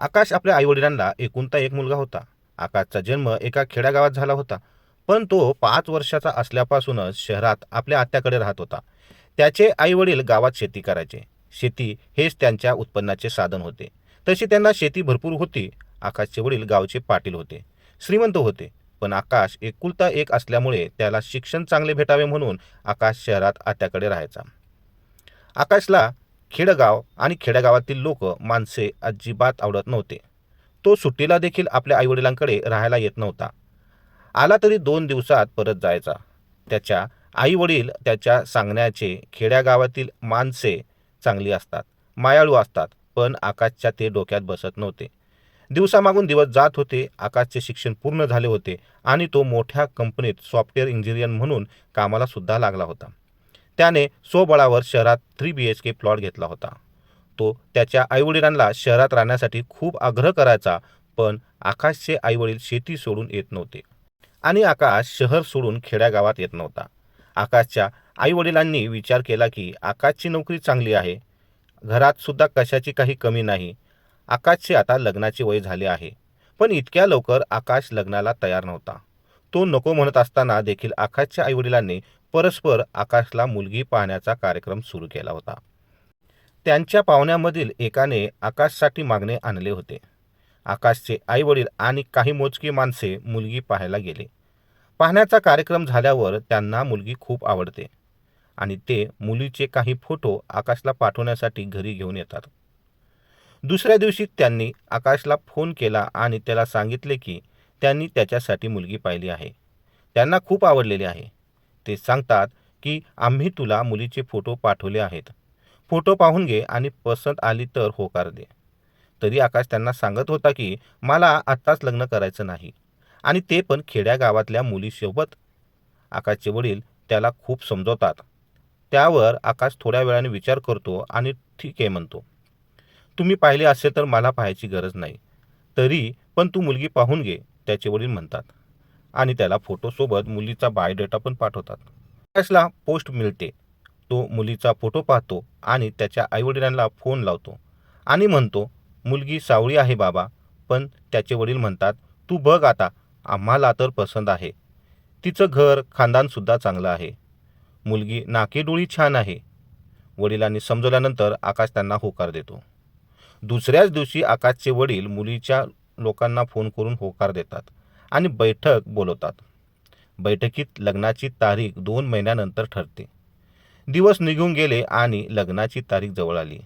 आकाश आपल्या आईवडिलांना एकुलता एक मुलगा होता. आकाशचा जन्म एका खेड्यागावात झाला होता. पण तो पाच वर्षाचा असल्यापासूनच शहरात आपल्या आत्याकडे राहत होता. त्याचे आईवडील गावात शेती करायचे. शेती हेच त्यांच्या उत्पन्नाचे साधन होते. तशी त्यांना शेती भरपूर होती. आकाशचे वडील गावचे पाटील होते. श्रीमंत होते. पण आकाश एकुलता एक असल्यामुळे त्याला शिक्षण चांगले भेटावे म्हणून आकाश शहरात आत्याकडे राहायचा. आकाशला खेडगाव आणि खेड्यागावातील लोक माणसे अजिबात आवडत नव्हते. तो सुट्टीला देखील आपल्या आईवडिलांकडे राहायला येत नव्हता. आला तरी दोन दिवसात परत जायचा. त्याच्या आईवडील त्याच्या सांगण्याचे खेड्यागावातील माणसे चांगली असतात मायाळू असतात पण आकाशच्या ते डोक्यात बसत नव्हते. दिवसामागून दिवस जात होते आकाशचे शिक्षण पूर्ण झाले होते आणि तो मोठ्या कंपनीत सॉफ्टवेअर इंजिनियर म्हणून कामाला सुद्धा लागला होता. त्याने स्वबळावर शहरात three B H K plot घेतला होता. तो त्याच्या आईवडिलांना शहरात राहण्यासाठी खूप आग्रह करायचा पण आकाशचे आईवडील शेती सोडून येत नव्हते. आणि आकाश शहर सोडून खेड्यागावात येत नव्हता. आकाशच्या आईवडिलांनी विचार केला की आकाशची नोकरी चांगली आहे. घरातसुद्धा कशाची काही कमी नाही. आकाशचे आता लग्नाचे वय झाले आहे. पण इतक्या लवकर आकाश लग्नाला तयार नव्हता. तो नको म्हणत असताना देखील आकाशच्या आईवडिलांनी परस्पर आकाशला मुलगी पाहण्याचा कार्यक्रम सुरू केला होता. त्यांच्या पाहुण्यामधील एकाने आकाशसाठी मागणे आणले होते. आकाशचे आईवडील आणि काही मोजकी माणसे मुलगी पाहायला गेले. पाहण्याचा कार्यक्रम झाल्यावर त्यांना मुलगी खूप आवडते आणि ते मुलीचे काही फोटो आकाशला पाठवण्यासाठी घरी घेऊन येतात. दुसऱ्या दिवशी त्यांनी आकाशला फोन केला आणि त्याला सांगितले की त्यांनी त्याच्यासाठी मुलगी पाहिली आहे. त्यांना खूप आवडलेली आहे. ते सांगतात की आम्ही तुला मुलीचे फोटो पाठवले आहेत. फोटो पाहून घे आणि पसंत आली तर होकार दे. तरी आकाश त्यांना सांगत होता की मला आत्ताच लग्न करायचं नाही आणि ते पण खेड्या गावातल्या मुलीसोबत. आकाशचे वडील त्याला खूप समजवतात. त्यावर आकाश थोड्या वेळाने विचार करतो आणि ठीक आहे म्हणतो. तुम्ही पाहिले असेल तर मला पाहायची गरज नाही. तरी पण तू मुलगी पाहून घे. त्याचे वडील म्हणतात. आणि त्याला फोटोसोबत मुलीचा बायोडेटा पण पाठवतात. कॅशला पोस्ट मिळते. तो मुलीचा फोटो पाहतो आणि त्याच्या आईवडिलांना फोन लावतो. आणि म्हणतो मुलगी सावळी आहे बाबा पण त्याचे वडील म्हणतात तू बघ आता आम्हाला तर पसंत आहे. तिचं घर खानदानसुद्धा चांगलं आहे. मुलगी नाकेडोळी छान आहे. वडिलांनी समजवल्यानंतर आकाश त्यांना होकार देतो. दुसऱ्याच दिवशी आकाशचे वडील मुलीच्या लोकांना फोन करून होकार देतात आणि बैठक बोलवतात. बैठकीत लग्नाची तारीख दोन महिन्यानंतर ठरते. दिवस निघून गेले आणि लग्नाची तारीख जवळ आली.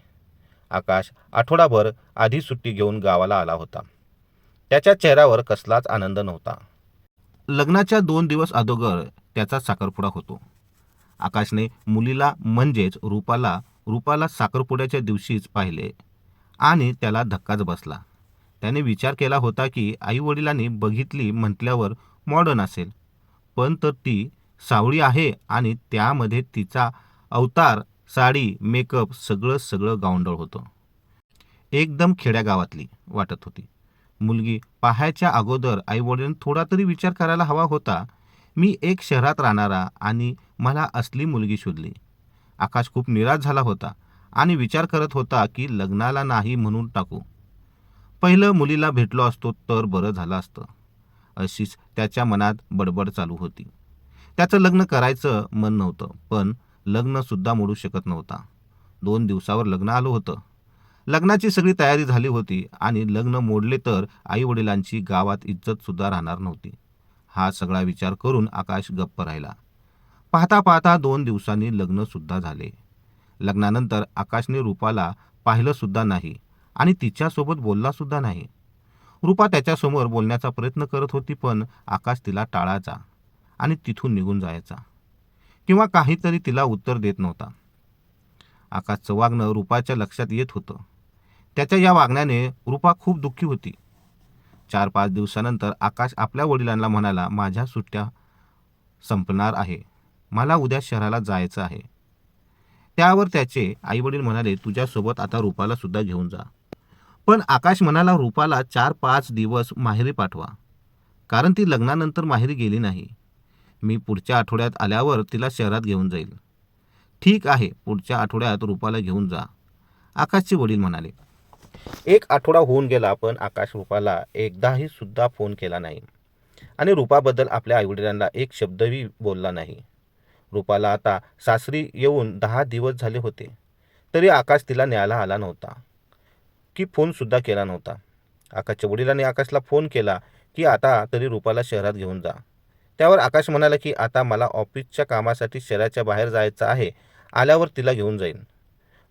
आकाश आठवडाभर आधी सुट्टी घेऊन गावाला आला होता. त्याच्या चेहऱ्यावर कसलाच आनंद नव्हता. लग्नाच्या दोन दिवस अगोदर त्याचा साखरपुडा होतो. आकाशने मुलीला म्हणजेच रूपाला रूपाला साखरपुड्याच्या दिवशीच पाहिले आणि त्याला धक्काच बसला. त्याने विचार केला होता की आईवडिलांनी बघितली म्हटल्यावर मॉडर्न असेल. पण तर ती सावळी आहे आणि त्यामध्ये तिचा अवतार साडी मेकअप सगळं सगळं गावंडळ होतं. एकदम खेड्यागावातली वाटत होती. मुलगी पाहायच्या अगोदर आईवडिलांनी थोडा तरी विचार करायला हवा होता. मी एक शहरात राहणारा आणि मला असली मुलगी शोधली. आकाश खूप निराश झाला होता आणि विचार करत होता की लग्नाला नाही म्हणून टाकू. पहिलं मुलीला भेटलो असतो तर बरं झालं असतं. अशीच त्याच्या मनात बडबड चालू होती. त्याचं लग्न करायचं मन नव्हतं पण लग्नसुद्धा मोडू शकत नव्हता. दोन दिवसावर लग्न आलं होतं. लग्नाची सगळी तयारी झाली होती आणि लग्न मोडले तर आईवडिलांची गावात इज्जतसुद्धा राहणार नव्हती. हा सगळा विचार करून आकाश गप्प राहिला. पाहता पाहता दोन दिवसांनी लग्नसुद्धा झाले. लग्नानंतर आकाशने रूपाला पाहिलंसुद्धा नाही. आणि तिच्यासोबत बोललासुद्धा नाही. रूपा त्याच्यासमोर बोलण्याचा प्रयत्न करत होती पण आकाश तिला टाळायचा आणि तिथून निघून जायचा. किंवा काहीतरी तिला उत्तर देत नव्हता. आकाशचं वागणं रूपाच्या लक्षात येत होतं. त्याच्या या वागण्याने रूपा खूप दुःखी होती. चार पाच दिवसानंतर आकाश आपल्या वडिलांना म्हणाला माझ्या सुट्ट्या संपणार आहे. मला उद्या शहराला जायचं आहे. त्यावर त्याचे आईवडील म्हणाले तुझ्यासोबत आता रूपालासुद्धा घेऊन जा. पण आकाश म्हणाला रूपाला चार पाच दिवस माहेरी पाठवा. कारण ती लग्नानंतर माहेरी गेली नाही. मी पुढच्या आठवड्यात आल्यावर तिला शहरात घेऊन जाईल. ठीक आहे पुढच्या आठवड्यात रूपाला घेऊन जा. आकाशचे वडील म्हणाले. एक आठवडा होऊन गेला पण आकाश रूपाला एकदाही सुद्धा फोन केला नाही. आणि रूपाबद्दल आपल्या आईवडिलांना एक शब्दही बोलला नाही. रूपाला आता सासरी येऊन दहा दिवस झाले होते. तरी आकाश तिला न्यायला आला नव्हता. की फोनसुद्धा केला नव्हता. आकाशच्या वडिलांनी आकाशला फोन केला की आता तरी रुपाला शहरात घेऊन जा. त्यावर आकाश म्हणाला की आता मला ऑफिसच्या कामासाठी शहराच्या बाहेर जायचं आहे आल्यावर तिला घेऊन जाईन.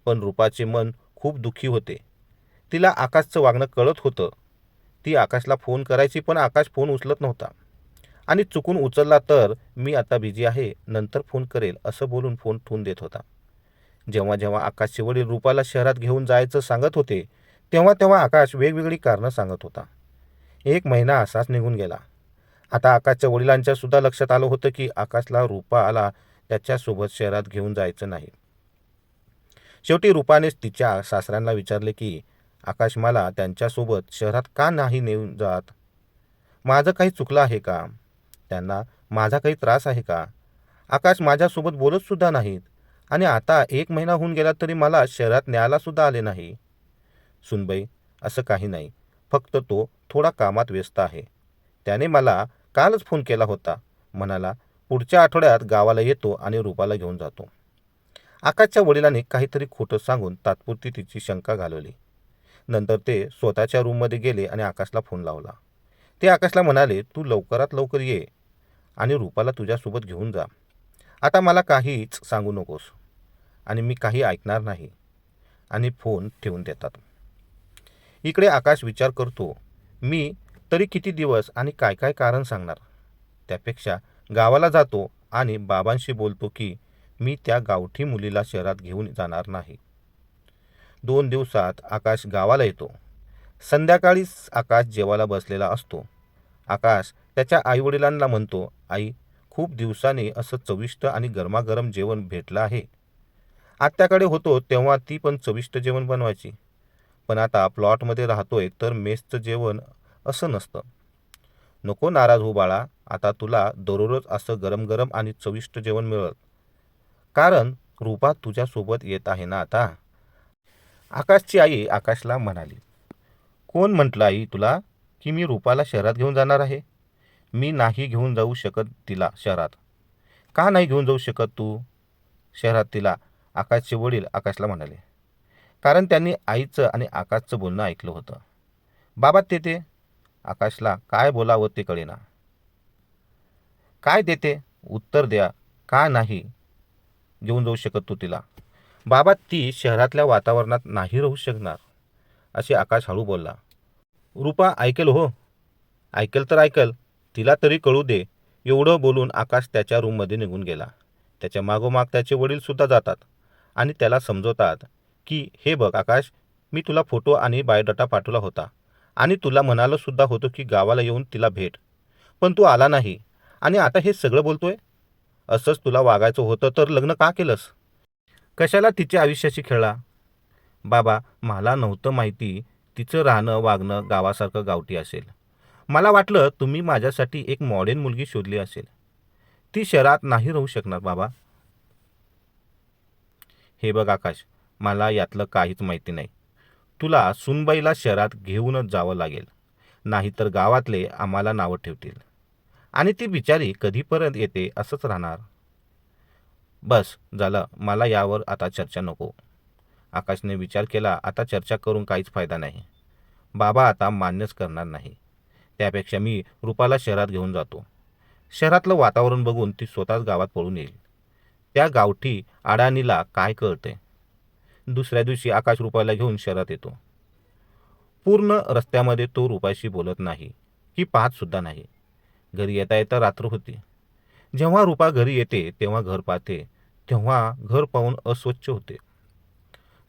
पण रुपाचे मन खूप दुःखी होते. तिला आकाशचं वागणं कळत होतं. ती आकाशला फोन करायची पण आकाश फोन उचलत नव्हता. आणि चुकून उचलला तर मी आता बिझी आहे नंतर फोन करेल असं बोलून फोन ठेवून देत होता. जेव्हा जेव्हा आकाशचे वडील रुपाला शहरात घेऊन जायचं सांगत होते तेव्हा तेव्हा आकाश वेगवेगळी कारणं सांगत होता. एक महिना असाच निघून गेला. आता आकाशच्या वडिलांच्या सुद्धा लक्षात आलं होतं की आकाशला रुपाला त्याच्यासोबत शहरात घेऊन जायचं नाही. शेवटी रुपानेच तिच्या सासऱ्यांना विचारले की आकाश मला त्यांच्यासोबत शहरात का नाही नेऊन जात? माझं काही चुकलं आहे का? त्यांना माझा काही त्रास आहे का? आकाश माझ्यासोबत बोलतसुद्धा नाहीत आणि आता एक महिना होऊन गेला तरी मला शहरात न्यायलासुद्धा आले नाही. सुनबाई असं काही नाही. फक्त तो थोडा कामात व्यस्त आहे. त्याने मला कालच फोन केला होता. म्हणाला पुढच्या आठवड्यात गावाला येतो आणि रुपाला घेऊन जातो. आकाशच्या वडिलांनी काहीतरी खोटं सांगून तात्पुरती तिची शंका घालवली. नंतर ते स्वतःच्या रूममध्ये गेले आणि आकाशला फोन लावला. ते आकाशला म्हणाले तू लवकरात लवकर ये आणि रुपाला तुझ्यासोबत घेऊन जा. आता मला काहीच सांगू नकोस आणि मी काही ऐकणार नाही. आणि फोन ठेवून देतात. इकडे आकाश विचार करतो. मी तरी किती दिवस आणि काय काय कारण सांगणार? त्यापेक्षा गावाला जातो आणि बाबांशी बोलतो की मी त्या गावठी मुलीला शहरात घेऊन जाणार नाही. दोन दिवसात आकाश गावाला येतो. संध्याकाळीच आकाश जेवायला बसलेला असतो. आकाश त्याच्या आईवडिलांना म्हणतो आई खूप दिवसांनी असं चविष्ट आणि गरमागरम जेवण भेटलं आहे. आत्याकडे होतो तेव्हा ती पण चविष्ट जेवण बनवायची. पण आता प्लॉटमध्ये राहतोय तर मेसचं जेवण असं नसतं. नको नाराज हो बाळा आता तुला दररोज असं गरम गरम आणि चविष्ट जेवण मिळत कारण रूपा तुझ्यासोबत येत आहे ना आता? आकाशची आई आकाशला म्हणाली. कोण म्हटलं आई तुला की मी रूपाला शहरात घेऊन जाणार आहे? मी नाही घेऊन जाऊ शकत तिला शहरात. का नाही घेऊन जाऊ शकत तू? शहरात तिला आकाशचे वडील आकाशला म्हणाले. कारण त्यांनी आईचं आणि आकाशचं बोलणं ऐकलं होतं. बाबा ते आकाशला काय बोलावं ते कळेना. काय देते? उत्तर द्या. का नाही? घेऊन जाऊ शकत तू तिला. बाबा ती शहरातल्या वातावरणात नाही राहू शकणार असे आकाश हळू बोलला. रूपा ऐकेल हो. ऐकेल तर ऐकेल. तिला तरी कळू दे. एवढं बोलून आकाश त्याच्या रूममध्ये निघून गेला. त्याच्या मागोमाग त्याचे वडीलसुद्धा जातात आणि त्याला समजवतात. की हे बघ आकाश मी तुला फोटो आणि बायोडाटा पाठवला होता आणि तुला म्हणालोसुद्धा होतो की गावाला येऊन तिला भेट. पण तू आला नाही आणि आता हे सगळं बोलतोय? असंच तुला वागायचं होतं तर लग्न का केलंस? कशाला तिच्या आयुष्याशी खेळला? बाबा मला नव्हतं माहिती तिचं राहणं वागणं गावासारखं गावठी असेल. मला वाटलं तुम्ही माझ्यासाठी एक मॉडेन मुलगी शोधली असेल. ती शहरात नाही राहू शकणार बाबा. हे बघ आकाश मला यातलं काहीच माहिती नाही. तुला सुनबाईला शहरात घेऊनच जावं लागेल. नाहीतर गावातले आम्हाला नावं ठेवतील. आणि ती बिचारी कधीपर्यंत येते असंच राहणार. बस झालं. मला यावर आता चर्चा नको. आकाशने विचार केला आता चर्चा करून काहीच फायदा नाही. बाबा आता मान्यच करणार नाही. त्यापेक्षा मी रुपाला शहरात घेऊन जातो. शहरातलं वातावरण बघून ती स्वतःच गावात पळून येईल. त्या गावठी अडाणीला काय कळते दुसऱ्या दिवशी आकाश रुपाला घेऊन शहरात येतो. पूर्ण रस्त्यामध्ये तो रुपाशी बोलत नाही. की पाहतसुद्धा नाही. घरी येता येता रात्र होती. जेव्हा रुपा घरी येते तेव्हा घर पाहते. तेव्हा घर पाहून अस्वच्छ होते.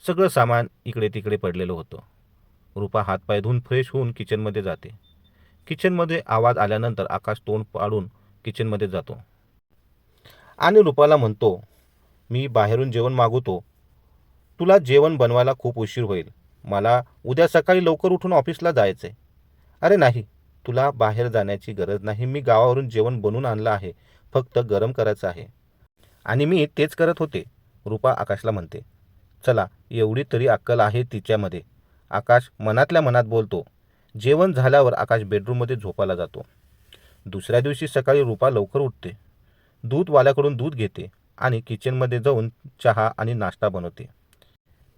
सगळं सामान इकडे तिकडे पडलेलं होतं. रुपा हातपाय धुवून फ्रेश होऊन किचनमध्ये जाते. किचनमध्ये आवाज आल्यानंतर आकाश तोंड पाडून किचनमध्ये जातो. आणि रुपाला म्हणतो मी बाहेरून जेवण मागवतो. तुला जेवण बनवायला खूप उशीर होईल. मला उद्या सकाळी लवकर उठून ऑफिसला जायचं आहे अरे नाही तुला बाहेर जाण्याची गरज नाही. मी गावावरून जेवण बनवून आणलं आहे. फक्त गरम करायचं आहे. आणि मी तेच करत होते रुपा आकाशला म्हणते. चला एवढी तरी अक्कल आहे तिच्यामध्ये. आकाश मनातल्या मनात बोलतो. जेवण झाल्यावर आकाश बेडरूममध्ये झोपायला जातो. दुसऱ्या दिवशी सकाळी रूपा लवकर उठते. दूधवाल्याकडून दूध घेते आणि किचनमध्ये जाऊन चहा आणि नाश्ता बनवते.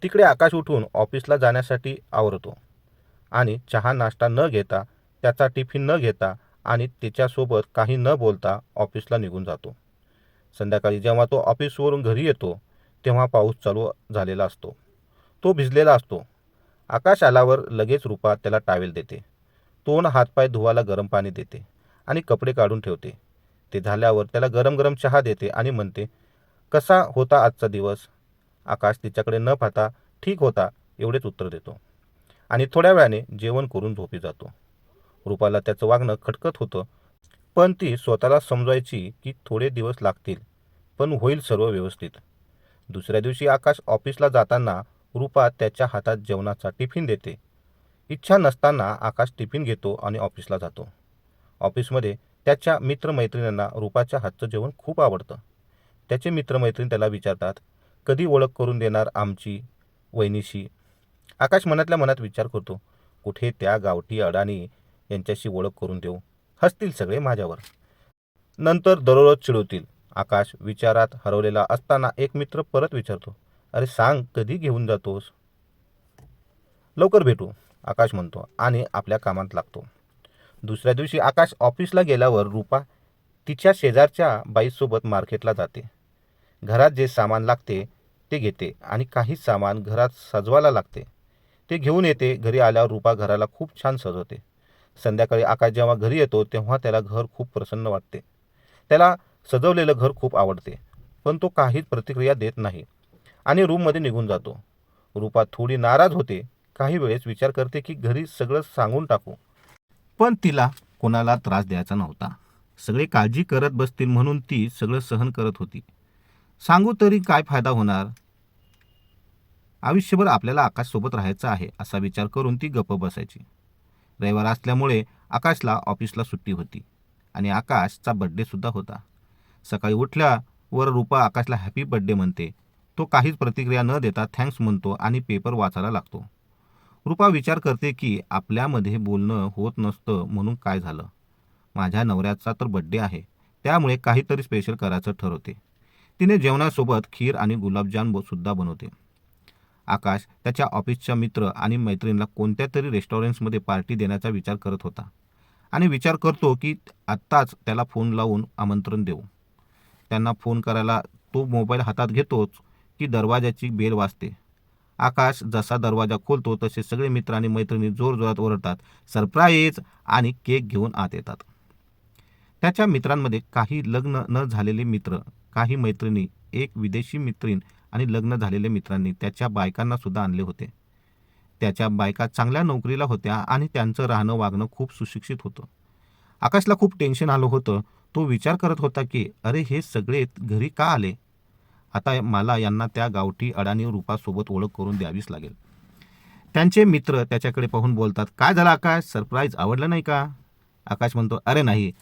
तिकडे आकाश उठून ऑफिसला जाण्यासाठी आवरतो. आणि चहा नाश्ता न घेता त्याचा टिफिन न घेता आणि त्याच्यासोबत काही न बोलता ऑफिसला निघून जातो. संध्याकाळी जेव्हा तो ऑफिसवरून घरी येतो तेव्हा पाऊस चालू झालेला असतो. तो भिजलेला असतो. आकाश आल्यावर लगेच रूपा त्याला टावेल देते. तोंड हातपाय धुवायला गरम पाणी देते आणि कपडे काढून ठेवते. ते झाल्यावर त्याला गरम गरम चहा देते आणि म्हणते कसा होता आजचा दिवस? आकाश तिच्याकडे न पाहता ठीक होता एवढेच उत्तर देतो. आणि थोड्या वेळाने जेवण करून झोपी जातो. रूपाला त्याचं वागणं खटकत होतं. पण ती स्वतःला समजायची की थोडे दिवस लागतील पण होईल सर्व व्यवस्थित. दुसऱ्या दिवशी आकाश ऑफिसला जाताना रूपा त्याच्या हातात जेवणाचा टिफिन देते. इच्छा नसताना आकाश टिफिन घेतो आणि ऑफिसला जातो. ऑफिसमध्ये त्याच्या मित्रमैत्रिणींना रूपाच्या हातचं जेवण खूप आवडतं. त्याचे मित्रमैत्रीण त्याला विचारतात कधी ओळख करून देणार आमची वहिनीशी? आकाश मनातल्या मनात विचार करतो कुठे त्या गावठी अडाणी यांच्याशी ओळख करून देऊ? हसतील सगळे माझ्यावर. नंतर दररोज चिडवतील. आकाश विचारात हरवलेला असताना एक मित्र परत विचारतो अरे सांग कधी घेऊन जातोस? लवकर भेटू आकाश म्हणतो आणि आपल्या कामात लागतो. दुसऱ्या दिवशी आकाश ऑफिसला गेल्यावर रूपा तिच्या शेजारच्या बाईसोबत मार्केटला जाते. घरात जे सामान लागते ते घेते आणि काही सामान घरात सजवायला लागते. ते घेऊन येते घरी आल्यावर रूपा घराला खूप छान सजवते. संध्याकाळी आकाश जेव्हा घरी येतो तेव्हा त्याला घर खूप प्रसन्न वाटते. त्याला सजवलेलं घर खूप आवडते पण तो काहीच प्रतिक्रिया देत नाही आणि रूममध्ये निघून जातो. रूपा थोडी नाराज होते काही वेळेस विचार करते की घरी सगळं सांगून टाकू. पण तिला कोणाला त्रास द्यायचा नव्हता. सगळे काळजी करत बसतील म्हणून ती सगळं सहन करत होती. सांगू तरी काय फायदा होणार? आयुष्यभर आपल्याला आकाशसोबत राहायचं आहे असा विचार करून ती गप्प बसायची. रविवार असल्यामुळे आकाशला ऑफिसला सुट्टी होती आणि आकाशचा बड्डेसुद्धा होता. सकाळी उठल्यावर रूपा आकाशला हॅपी बड्डे म्हणते. तो काहीच प्रतिक्रिया न देता थँक्स म्हणतो आणि पेपर वाचायला लागतो. रूपा विचार करते की आपल्यामध्ये बोलणं होत नसतं म्हणून काय झालं? माझ्या नवऱ्याचा तर बड्डे आहे. त्यामुळे काहीतरी स्पेशल करायचं ठरवते. तिने जेवणासोबत खीर आणि गुलाबजाम सुद्धा बनवते. आकाश त्याच्या ऑफिसच्या मित्र आणि मैत्रिणीला कोणत्या तरी रेस्टॉरंट्समध्ये पार्टी देण्याचा विचार करत होता आणि विचार करतो की आत्ताच त्याला फोन लावून आमंत्रण देऊ. त्यांना फोन करायला तो मोबाईल हातात घेतोच की दरवाजाची बेल वाजते. आकाश जसा दरवाजा खोलतो तसे सगळे मित्र आणि मैत्रिणी जोरजोरात ओरडतात सरप्राईज! आणि केक घेऊन आत येतात. त्याच्या मित्रांमध्ये काही लग्न न झालेले मित्र काही मैत्रिणी एक विदेशी मित्रीण आणि लग्न झालेल्या मित्रांनी त्याच्या बायकांना सुद्धा आणले होते. त्याच्या बायका चांगल्या नोकरीला होत्या आणि त्यांचं राहणं वागणं खूप सुशिक्षित होतं. आकाशला खूप टेन्शन आलं होतं. तो विचार करत होता की अरे हे सगळे घरी का आले? आता मला यांना त्या गावठी अडाणी रूपासोबत ओळख करून द्यावीच लागेल. त्यांचे मित्र त्याच्याकडे पाहून बोलतात काय झालं आकाश? सरप्राईज आवडलं नाही का? आकाश म्हणतो अरे नाही.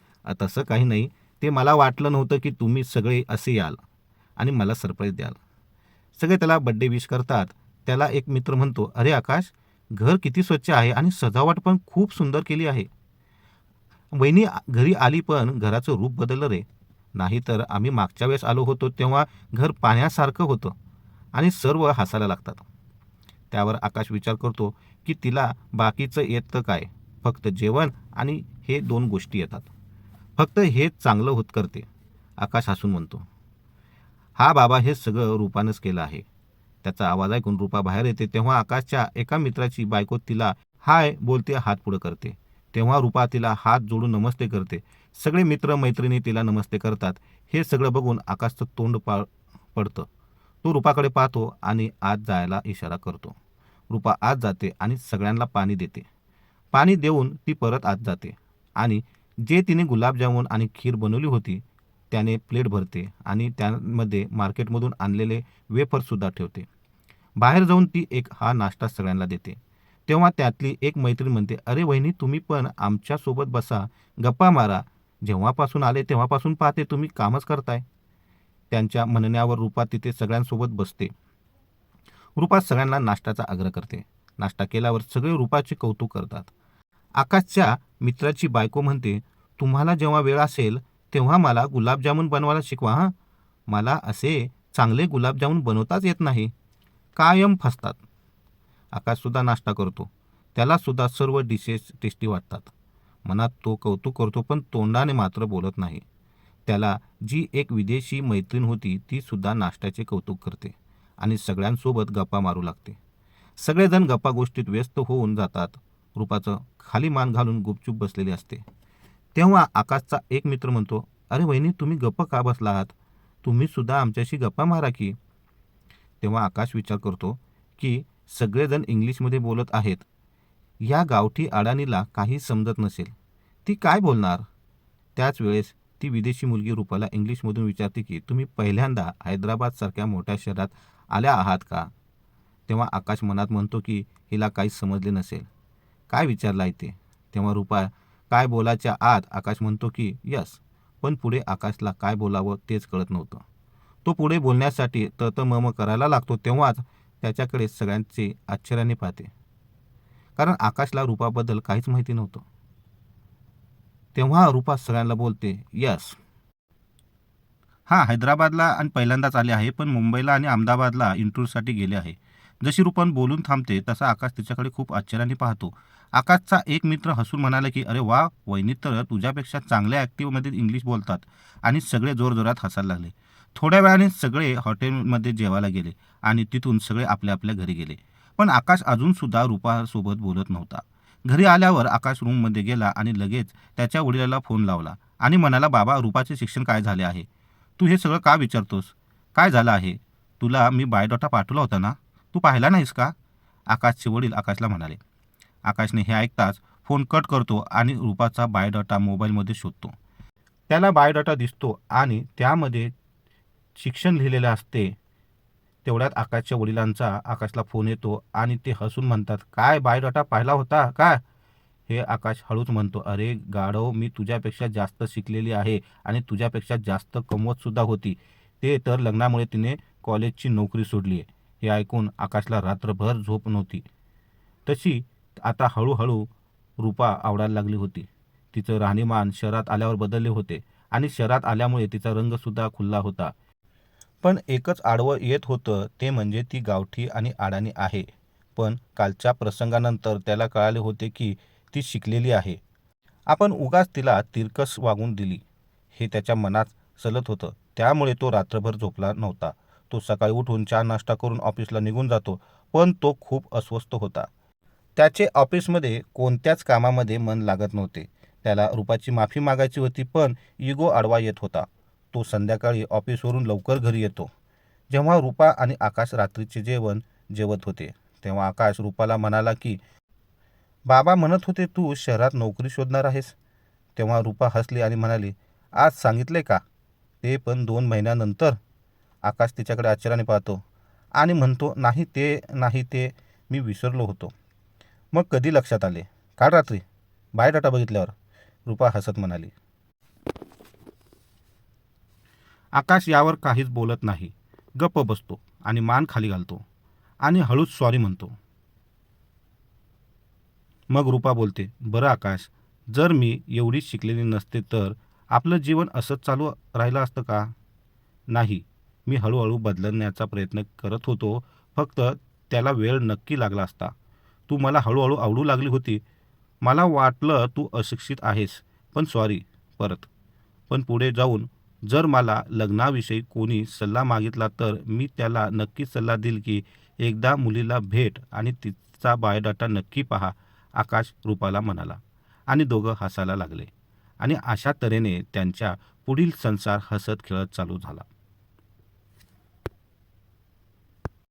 तसं काही नाही. ते मला वाटलं नव्हतं की तुम्ही सगळे असे याल आणि मला सरप्राईज द्याल. सगळे त्याला बड्डे विश करतात. त्याला एक मित्र म्हणतो अरे आकाश घर किती स्वच्छ आहे आणि सजावट पण खूप सुंदर केली आहे. वहिनी घरी आली पण घराचं रूप बदललं रे. नाहीतर आम्ही मागच्या वेळेस आलो होतो तेव्हा घर पाण्यासारखं होतं आणि सर्व हसायला लागतात. त्यावर आकाश विचार करतो की तिला बाकीचं येतं काय? फक्त जेवण आणि हे दोन गोष्टी येतात. फक्त हेच चांगलं होत करते आकाश हसून म्हणतो. हा बाबा हे सगळं रूपानंच केलं आहे. त्याचा आवाज ऐकून रूपा बाहेर येते तेव्हा आकाशच्या एका मित्राची बायको तिला हाय बोलते हात पुढं करते. तेव्हा रूपा तिला हात जोडून नमस्ते करते. सगळे मित्र मैत्रिणी तिला नमस्ते करतात. हे सगळं बघून आकाशचं तोंड पा पडतं. तो रूपाकडे पाहतो आणि आत जायला इशारा करतो. रूपा आत जाते आणि सगळ्यांना पाणी देते. पाणी देऊन ती परत आत जाते आणि जे तिने गुलाबजामुन आणि खीर बनवली होती त्याने प्लेट भरते आणि त्यामध्ये मार्केटमधून आणलेले वेफरसुद्धा ठेवते. बाहेर जाऊन ती एक हा नाश्ता सगळ्यांना देते. तेव्हा त्यातली एक मैत्रीण म्हणते अरे वहिनी तुम्ही पण आमच्यासोबत बसा गप्पा मारा. जेव्हापासून आले तेव्हापासून पाहते तुम्ही कामच करताय. त्यांच्या म्हणण्यावर रूपा तिथे सगळ्यांसोबत बसते. रूपा सगळ्यांना नाश्त्याचा आग्रह करते. नाश्ता केल्यावर सगळे रूपाचे कौतुक करतात. आकाशच्या मित्राची बायको म्हणते तुम्हाला जेव्हा वेळ असेल तेव्हा मला गुलाबजामून बनवायला शिकवा हां. मला असे चांगले गुलाबजामून बनवताच येत नाही. कायम फसतात. आकाशसुद्धा नाश्ता करतो. त्यालासुद्धा सर्व डिशेस टेस्टी वाटतात. मनात तो कौतुक करतो पण तोंडाने मात्र बोलत नाही. त्याला जी एक विदेशी मैत्रीण होती ती सुद्धा नाश्त्याचे कौतुक करते आणि सगळ्यांसोबत गप्पा मारू लागते. सगळेजण गप्पा गोष्टीत व्यस्त होऊन जातात. रूपाचं खाली मान घालून गुपचूप बसलेले असते. तेव्हा आकाशचा एक मित्र म्हणतो अरे वहिनी तुम्ही गप्प का बसला आहात? तुम्ही सुद्धा आमच्याशी गप्पा मारा की. तेव्हा आकाश विचार करतो की सगळेजण इंग्लिशमध्ये बोलत आहेत. या गावठी अडाणीला काही समजत नसेल. ती काय बोलणार? त्याच वेळेस ती विदेशी मुलगी रूपाला इंग्लिशमधून विचारते की तुम्ही पहिल्यांदा हैदराबादसारख्या मोठ्या शहरात आल्या आहात का? तेव्हा आकाश मनात म्हणतो की हिला काही समजले नसेल. काय विचारलं आहे ते? तेव्हा रुपा काय बोलायच्या आत आकाश म्हणतो की यस. पण पुढे आकाशला काय बोलावं तेच कळत नव्हतं. तो पुढे बोलण्यासाठी ततमम करायला लागतो तेव्हाच त्याच्याकडे सगळ्यांचे आश्चर्याने पाहते. कारण आकाशला रूपाबद्दल काहीच माहिती नव्हतं. तेव्हा रूपा सगळ्यांना बोलते यस. हां हैदराबादला आणि पहिल्यांदाच आले आहे पण मुंबईला आणि अहमदाबादला इंटरव्ह्यूसाठी गेले आहे. जशी रूपन बोलून थांबते तसा आकाश तिच्याकडे खूप आश्चर्याने पाहतो. आकाशचा एक मित्र हसून म्हणाला की अरे वा वहिनी तर तुझ्यापेक्षा चांगल्या ॲक्टिव्हमध्ये इंग्लिश बोलतात. आणि सगळे जोरजोरात हसायला लागले. थोड्या वेळाने सगळे हॉटेलमध्ये जेवायला गेले आणि तिथून सगळे आपल्या आपल्या घरी गेले. पण आकाश अजूनसुद्धा रूपासोबत बोलत नव्हता. घरी आल्यावर आकाश रूममध्ये गेला आणि लगेच त्याच्या वडिलाला फोन लावला आणि म्हणाला बाबा रूपाचे शिक्षण काय झाले आहे? तू हे सगळं का विचारतोस? काय झालं आहे? तुला मी बायोडॉटा पाठवला होता ना? तू पाहिला नाहीस का? आकाशचे वडील आकाशला म्हणाले आकाशने हे ऐकताच फोन कट करतो आणि रूपाचा बायोडाटा मोबाईलमध्ये शोधतो. त्याला बायोडाटा दिसतो आणि त्यामध्ये शिक्षण लिहिलेलं असते. तेवढ्यात आकाशच्या वडिलांचा आकाशला फोन येतो आणि ते हसून म्हणतात काय बायोडाटा पाहिला होता का? हे आकाश हळूच म्हणतो अरे गाढव मी तुझ्यापेक्षा जास्त शिकलेली आहे आणि तुझ्यापेक्षा जास्त कमवतसुद्धा होती. ते तर लग्नामुळे तिने कॉलेजची नोकरी सोडली आहे हे ऐकून आकाशला रात्रभर झोप नव्हती. तशी आता हळूहळू रूपा आवडायला लागली होती. तिचं राहणीमान शहरात आल्यावर बदलले होते आणि शहरात आल्यामुळे तिचा रंगसुद्धा खुल्ला होता. पण एकच आडवं येत होतं ते म्हणजे ती गावठी आणि आडाणी आहे. पण कालच्या प्रसंगानंतर त्याला कळाले होते की ती शिकलेली आहे. आपण उगाच तिला तिरकस वागून दिली. हे त्याच्या मनात चलत होतं. त्यामुळे तो रात्रभर झोपला नव्हता. तो सकाळी उठून चहा नाश्ता करून ऑफिसला निघून जातो पण तो खूप अस्वस्थ होता. त्याचे ऑफिसमध्ये कोणत्याच कामामध्ये मन लागत नव्हते. त्याला रुपाची माफी मागायची होती पण इगो आडवा येत होता. तो संध्याकाळी ऑफिसवरून लवकर घरी येतो. जेव्हा रुपा आणि आकाश रात्रीचे जेवण जेवत होते तेव्हा आकाश रुपाला म्हणाला की बाबा म्हणत होते तू शहरात नोकरी शोधणार आहेस. तेव्हा रुपा हसली आणि म्हणाली आज सांगितले का? ते पण दोन महिन्यानंतर. आकाश तिच्याकडे आश्चर्याने पाहतो आणि म्हणतो नाही ते नाही ते मी विसरलो होतो. मग कधी लक्षात आले? काल रात्री. बायोडाटा बघितल्यावर. रुपा हसत म्हणाली. आकाश यावर काहीच बोलत नाही. गप्प बसतो आणि मान खाली घालतो. आणि हळूच सॉरी म्हणतो. मग रुपा बोलते बरं आकाश जर मी एवढीच शिकलेली नसते तर आपलं जीवन असंच चालू राहिलं असतं का? नाही. मी हळूहळू बदलण्याचा प्रयत्न करत होतो. फक्त त्याला वेळ नक्की लागला असता. तू मला हळूहळू आवडू लागली होती. मला वाटलं तू अशिक्षित आहेस पण सॉरी परत. पण पुढे जाऊन जर मला लग्नाविषयी कोणी सल्ला मागितला तर मी त्याला नक्की सल्ला देईल की एकदा मुलीला भेट आणि तिचा बायोडाटा नक्की पहा आकाश रूपाला म्हणाला. आणि दोघं हसायला लागले. आणि अशा तऱ्हेने त्यांच्या पुढील संसार हसत खेळत चालू झाला.